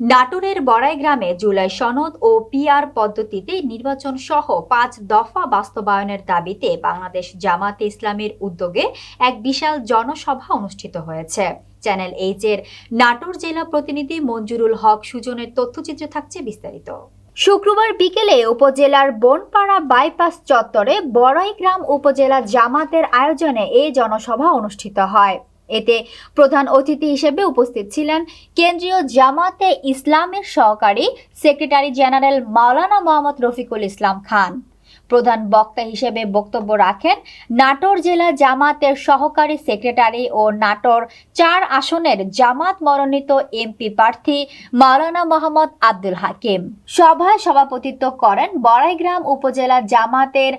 নাটোরের বড়াই গ্রামে জুলাই সনদ ও পিআর পদ্ধতিতে নির্বাচন সহ পাঁচ দফা বাস্তবায়নের দাবিতে বাংলাদেশ জামাতে ইসলামের উদ্যোগে এক বিশাল জনসভা অনুষ্ঠিত হয়েছে। চ্যানেল এইচ এর নাটোর জেলা প্রতিনিধি মঞ্জুরুল হক সুজনের তথ্যচিত্র থাকছে বিস্তারিত। শুক্রবার বিকেলে উপজেলার বনপাড়া বাইপাস চত্বরে বড়াইগ্রাম উপজেলা জামাতের আয়োজনে এই জনসভা অনুষ্ঠিত হয়। এতে প্রধান অতিথি হিসেবে উপস্থিত ছিলেন কেন্দ্রীয় জামাতে ইসলামের সহকারী সেক্রেটারি জেনারেল মাওলানা মোহাম্মদ রফিকুল ইসলাম খান। প্রধান বক্তা হিসেবে বক্তব্য রাখেন নাটোর জেলা জামাতের সহকারী সেক্রেটারি ও নাটোর চার আসনের জামাত মনোনীত এমপি প্রার্থী মাওলানা মোহাম্মদ আব্দুল হাকিম। সভায় সভাপতিত্ব করেন বড়াইগ্রাম উপজেলা জামাতের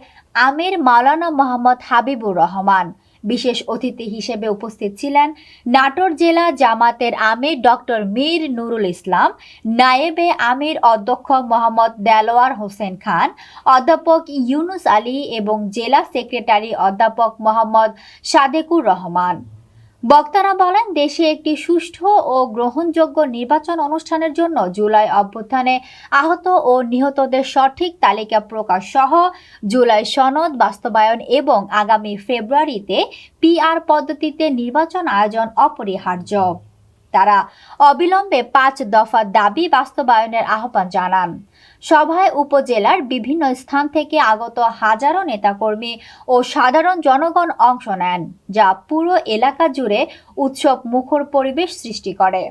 আমির মাওলানা মোহাম্মদ হাবিবুর রহমান। বিশেষ অতিথি হিসেবে উপস্থিত ছিলেন নাটোর জেলা জামাতের আমির ডক্টর মীর নুরুল ইসলাম, নায়েবে আমির অধ্যক্ষ মোহাম্মদ দেলোয়ার হোসেন খান, অধ্যাপক ইউনুস আলী এবং জেলা সেক্রেটারি অধ্যাপক মোহাম্মদ সাদেকুর রহমান। বক্তারা বলেন, দেশে একটি সুষ্ঠু ও গ্রহণযোগ্য নির্বাচন অনুষ্ঠানের জন্য জুলাই অভ্যুত্থানে আহত ও নিহতদের সঠিক তালিকা প্রকাশ সহ জুলাই সনদ বাস্তবায়ন এবং আগামী ফেব্রুয়ারিতে পিআর পদ্ধতিতে নির্বাচন আয়োজন অপরিহার্য। তারা অবিলম্বে পাঁচ দফা দাবি বাস্তবায়নের আহ্বান জানান। সভায় উপজেলার বিভিন্ন স্থান থেকে আগত হাজারো নেতাকর্মী ও সাধারণ জনগণ অংশ নেন, যা পুরো এলাকা জুড়ে উৎসব মুখর পরিবেশ সৃষ্টি করে।